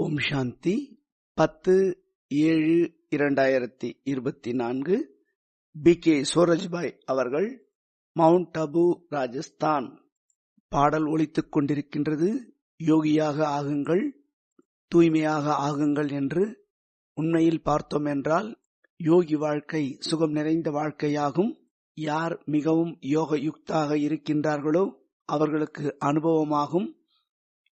ஓம் சாந்தி. பத்து ஏழு இரண்டாயிரத்தி இருபத்தி நான்கு. பி. கே. சூரஜ்பாய் அவர்கள் மவுண்ட் அபு ராஜஸ்தான். பாடல் ஒழித்துக் கொண்டிருக்கின்றது. யோகியாக ஆகுங்கள் தூய்மையாக ஆகுங்கள் என்று உண்மையில் பார்த்தோம் என்றால் யோகி வாழ்க்கை சுகம் நிறைந்த வாழ்க்கையாகும். யார் மிகவும் யோக யுக்தாக இருக்கின்றார்களோ அவர்களுக்கு அனுபவமாகும்.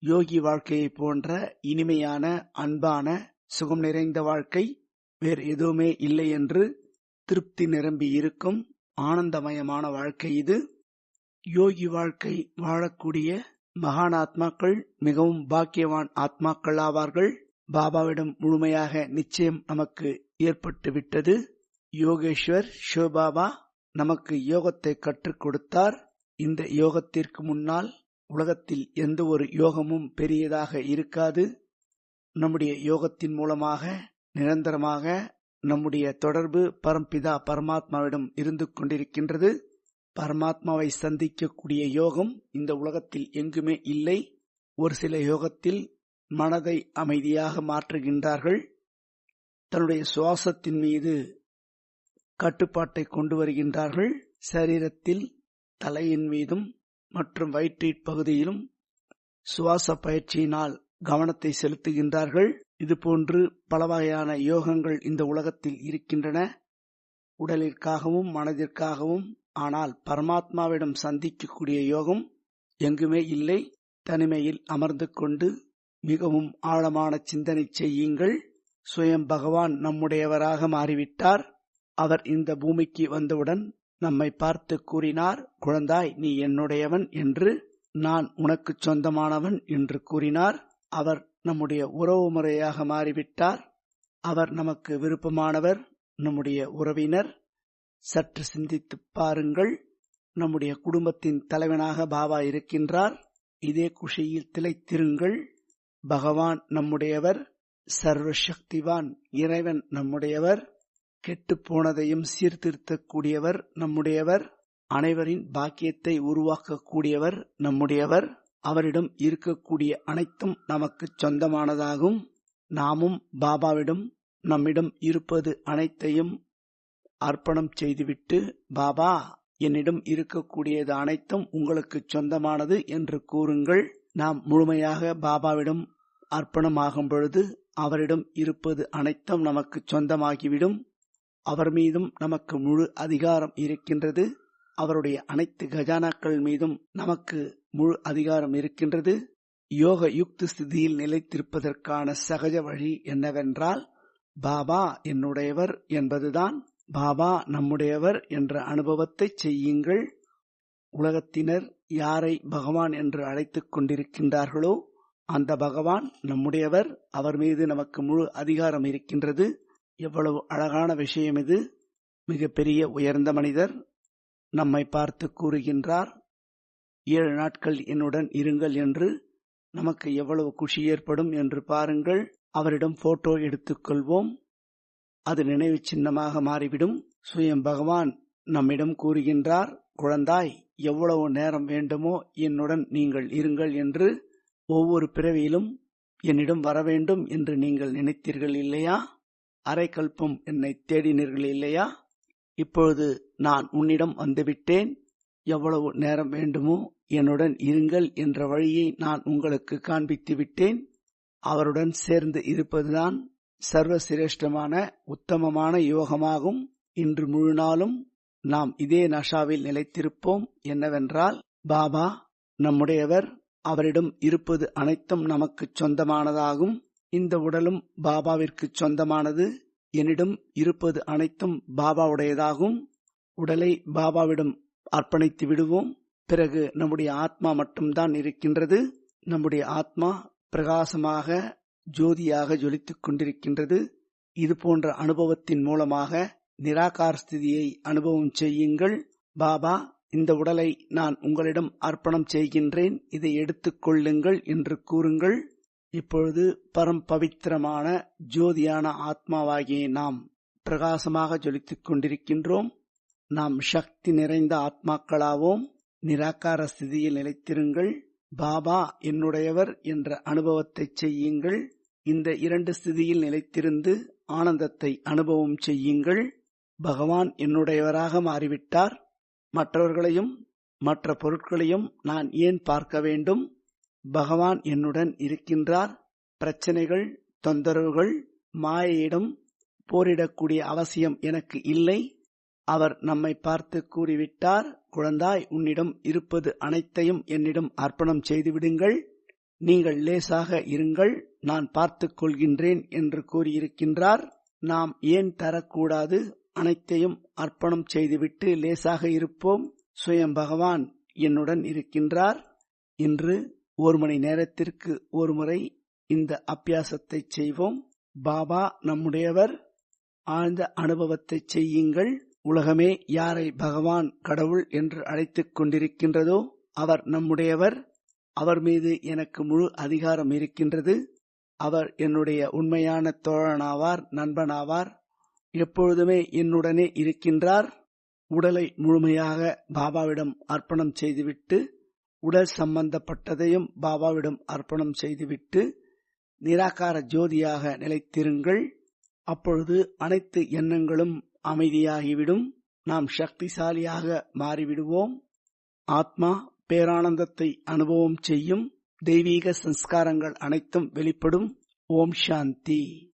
யோகி வாழ்க்கையை போன்ற இனிமையான அன்பான சுகம் நிறைந்த வாழ்க்கை வேறு எதுவுமே இல்லை என்று திருப்தி நிரம்பி இருக்கும் ஆனந்தமயமான வாழ்க்கை இது. யோகி வாழ்க்கை வாழக்கூடிய மகான் ஆத்மாக்கள் மிகவும் பாக்கியவான் ஆத்மாக்கள் ஆவார்கள். பாபாவிடம் முழுமையாக நிச்சயம் நமக்கு ஏற்பட்டு விட்டது. யோகேஸ்வர் சிவபாபா நமக்கு யோகத்தை கற்றுக் கொடுத்தார். இந்த யோகத்திற்கு முன்னால் உலகத்தில் எந்த ஒரு யோகமும் பெரியதாக இருக்காது. நம்முடைய யோகத்தின் மூலமாக நிரந்தரமாக நம்முடைய தொடர்பு பரம்பிதா பரமாத்மாவிடம் இருந்து கொண்டிருக்கின்றது. பரமாத்மாவை சந்திக்கக்கூடிய யோகம் இந்த உலகத்தில் எங்குமே இல்லை. ஒரு சில யோகத்தில் மனதை அமைதியாக மாற்றுகின்றார்கள். தன்னுடைய சுவாசத்தின் மீது கட்டுப்பாட்டை கொண்டு வருகின்றார்கள். சரீரத்தில் தலையின் மீதும் மற்றும் வயிற்றீட் பகுதியிலும் சுவாச பயிற்சியினால் கவனத்தை செலுத்துகின்றார்கள். இதுபோன்று பல வகையான யோகங்கள் இந்த உலகத்தில் இருக்கின்றன. உடலிற்காகவும் மனதிற்காகவும் ஆனால் பரமாத்மாவிடம் சந்திக்கக்கூடிய யோகம் எங்குமே இல்லை. தனிமையில் அமர்ந்து கொண்டு மிகவும் ஆழமான சிந்தனை செய்யுங்கள். சுயம் பகவான் நம்முடையவராக மாறிவிட்டார். அவர் இந்த பூமிக்கு வந்தவுடன் நம்மை பார்த்து கூறினார் குழந்தாய் நீ என்னுடையவன் என்று நான் உனக்கு சொந்தமானவன் என்று கூறினார். அவர் நம்முடைய உறவு முறையாக மாறிவிட்டார். அவர் நமக்கு விருப்பமானவர் நம்முடைய உறவினர். சற்று சிந்தித்து பாருங்கள் நம்முடைய குடும்பத்தின் தலைவனாக பாபா இருக்கின்றார். இதே குஷியில் திளைத்திருங்கள். பகவான் நம்முடையவர் சர்வ சக்திவான் இறைவன் நம்முடையவர். கெட்டு போனதையும் சீர்திருத்தக்கூடியவர் நம்முடையவர் அனைவரின் பாக்கியத்தை உருவாக்கக்கூடியவர் நம்முடையவர் அவரிடம் இருக்கக்கூடிய அனைத்தும் நமக்கு சொந்தமானதாகும். நாமும் பாபாவிடம் நம்மிடம் இருப்பது அனைத்தையும் அர்ப்பணம் செய்துவிட்டு பாபா என்னிடம் இருக்கக்கூடியது அனைத்தும் உங்களுக்கு சொந்தமானது என்று கூறுங்கள். நாம் முழுமையாக பாபாவிடம் அர்ப்பணமாகும் பொழுது அவரிடம் இருப்பது அனைத்தும் நமக்கு சொந்தமாகிவிடும். அவர் மீதும் நமக்கு முழு அதிகாரம் இருக்கின்றது. அவருடைய அனைத்து கஜானாக்கள் மீதும் நமக்கு முழு அதிகாரம் இருக்கின்றது. யோக யுக்தி ஸ்திதியில் நிலைத்திருப்பதற்கான சகஜ வழி என்னவென்றால் பாபா என்னுடையவர் என்பதுதான். பாபா நம்முடையவர் என்ற அனுபவத்தை செய்யுங்கள். உலகத்தினர் யாரை பகவான் என்று அழைத்துக் கொண்டிருக்கின்றார்களோ அந்த பகவான் நம்முடையவர். அவர் மீது நமக்கு முழு அதிகாரம் இருக்கின்றது. எவ்வளவு அழகான விஷயம் இது. மிகப்பெரிய உயர்ந்த மனிதர் நம்மை பார்த்து கூறுகின்றார். ஏழு நாட்கள் என்னுடன் இருங்கள் என்று நமக்கு எவ்வளவு குஷி ஏற்படும் என்று பாருங்கள். அவரிடம் போட்டோ எடுத்துக்கொள்வோம் அது நினைவு சின்னமாக மாறிவிடும். சுயம் பகவான் நம்மிடம் கூறுகின்றார் குழந்தாய் எவ்வளவு நேரம் வேண்டுமோ என்னுடன் நீங்கள் இருங்கள் என்று ஒவ்வொரு பிறவியிலும் என்னிடம் வர வேண்டும் என்று நீங்கள் நினைத்தீர்கள் இல்லையா? அரை என்னை தேடினீர்கள் இல்லையா? இப்பொழுது நான் உன்னிடம் வந்துவிட்டேன். எவ்வளவு நேரம் வேண்டுமோ என்னுடன் இருங்கள் என்ற வழியை நான் உங்களுக்கு காண்பித்து விட்டேன். அவருடன் சேர்ந்து இருப்பதுதான் சர்வசிரேஷ்டமான உத்தமமான யோகமாகும். இன்று முழு நாளும் நாம் இதே நஷாவில் நிலைத்திருப்போம். என்னவென்றால் பாபா நம்முடையவர் அவரிடம் இருப்பது அனைத்தும் நமக்கு சொந்தமானதாகும். இந்த உடலும் பாபாவிற்கு சொந்தமானது. என்னிடம் இருப்பது அனைத்தும் பாபாவுடையதாகும். உடலை பாபாவிடம் அர்ப்பணித்து விடுவோம். பிறகு நம்முடைய ஆத்மா மட்டும்தான் இருக்கின்றது. நம்முடைய ஆத்மா பிரகாசமாக ஜோதியாக ஜொலித்துக் கொண்டிருக்கின்றது. இது போன்ற அனுபவத்தின் மூலமாக நிராகார ஸ்திதியை அனுபவம் செய்யுங்கள். பாபா இந்த உடலை நான் உங்களிடம் அர்ப்பணம் செய்கின்றேன். இதை எடுத்துக் கொள்ளுங்கள் என்று கூறுங்கள். இப்பொழுது பரம் பவித்திரமான ஜோதியான ஆத்மாவாகிய நாம் பிரகாசமாக ஜொலித்துக் கொண்டிருக்கின்றோம். நாம் சக்தி நிறைந்த ஆத்மாக்களாவோம். நிராகார ஸ்திதியில் நிலைத்திருங்கள். பாபா என்னுடையவர் என்ற அனுபவத்தை செய்யுங்கள். இந்த இரண்டு ஸ்திதியில் நிலைத்திருந்து ஆனந்தத்தை அனுபவம் செய்யுங்கள். பகவான் என்னுடையவராக மாறிவிட்டார். மற்றவர்களையும் மற்ற பொருட்களையும் நான் ஏன் பார்க்க வேண்டும்? பகவான் என்னுடன் இருக்கின்றார். பிரச்சனைகள் தொந்தரவுகள் மாயையிடம் போரிடக்கூடிய அவசியம் எனக்கு இல்லை. அவர் நம்மை பார்த்து கூறிவிட்டார் குழந்தாய் உன்னிடம் இருப்பது அனைத்தையும் என்னிடம் அர்ப்பணம் செய்துவிடுங்கள். நீங்கள் லேசாக இருங்கள் நான் பார்த்துக் கொள்கின்றேன் என்று கூறியிருக்கின்றார். நாம் ஏன் தரக்கூடாது? அனைத்தையும் அர்ப்பணம் செய்துவிட்டு லேசாக இருப்போம். சுயம் பகவான் என்னுடன் இருக்கின்றார். இன்று ஒரு மணி நேரத்திற்கு ஒரு முறை இந்த அபியாசத்தை செய்வோம். பாபா நம்முடையவர் ஆழ்ந்த அனுபவத்தை செய்யுங்கள். உலகமே யாரை பகவான் கடவுள் என்று அழைத்துக் கொண்டிருக்கின்றதோ அவர் நம்முடையவர். அவர் மீது எனக்கு முழு அதிகாரம் இருக்கின்றது. அவர் என்னுடைய உண்மையான தோழனாவார் நண்பனாவார். எப்பொழுதுமே என்னுடனே இருக்கின்றார். உடலை முழுமையாக பாபாவிடம் அர்ப்பணம் செய்துவிட்டு உடல் சம்பந்தப்பட்டதையும் பாபாவிடம் அர்ப்பணம் செய்துவிட்டு நிராகார ஜோதியாக நிலைத்திருங்கள். அப்பொழுது அனைத்து எண்ணங்களும் அமைதியாகிவிடும். நாம் சக்திசாலியாக மாறிவிடுவோம். ஆத்மா பேரானந்தத்தை அனுபவம் செய்யும். தெய்வீக சம்ஸ்காரங்கள் அனைத்தும் வெளிப்படும். ஓம் சாந்தி.